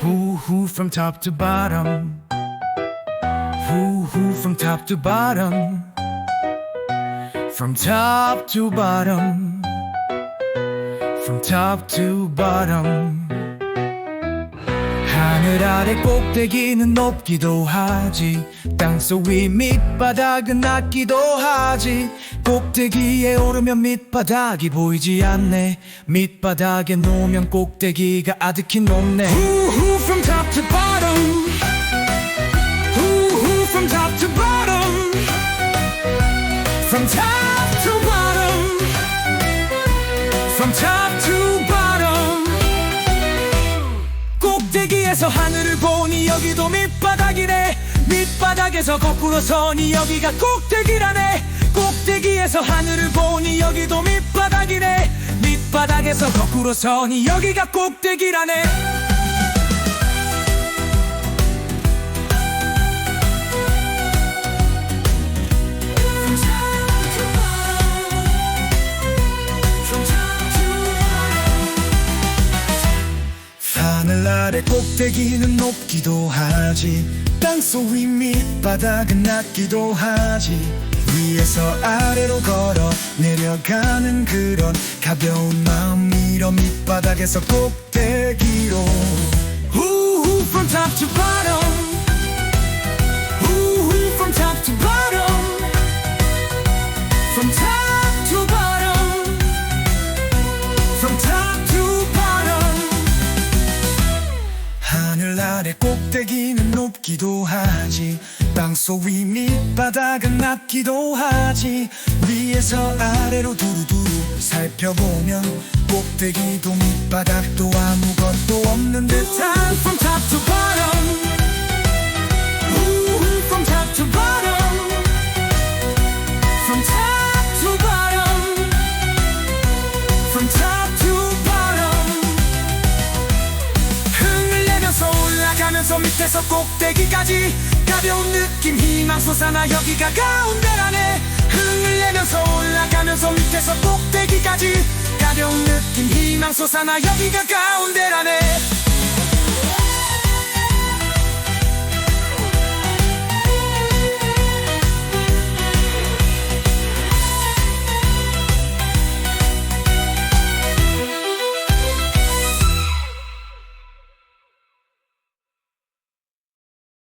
Who, who from top to bottom? From top to bottom? From top to bottom. From top to bottom. 하늘 아래 꼭대기는 높기도 하지 땅속 위 밑바닥은 낮기도 하지 꼭대기에 오르면 밑바닥이 보이지 않네 밑바닥에 놓으면 꼭대기가 아득히 높네 Who from top to bottom Who from top to bottom From top to bottom From top to 꼭대기에서 하늘을 보니 여기도 밑바닥이네. 밑바닥에서 거꾸로 서니 여기가 꼭대기라네. 꼭대기에서 하늘을 보니 여기도 밑바닥이네. 밑바닥에서 거꾸로 서니 여기가 꼭대기라네 아래 꼭대기는 높기도 하지. 땅속 위 밑바닥은 낮기도 하지. 위에서 아래로 걸어 내려가는 그런 가벼운 마음이로 밑바닥에서 꼭대기 하늘 아래 꼭대기는 높기도 하지. 땅속 위 밑바닥은 낮기도 하지. 위에서 아래로 두루두루 살펴보면 꼭대기도 밑바닥도 아무것도 없는 듯한 From top to bottom 밑에서 꼭대기까지 가벼운 느낌 희망 솟아나 여기가 가운데라네 흥을 내면서 올라가면서 밑에서 꼭대기까지 가벼운 느낌 희망 솟아나 여기가 가운데라네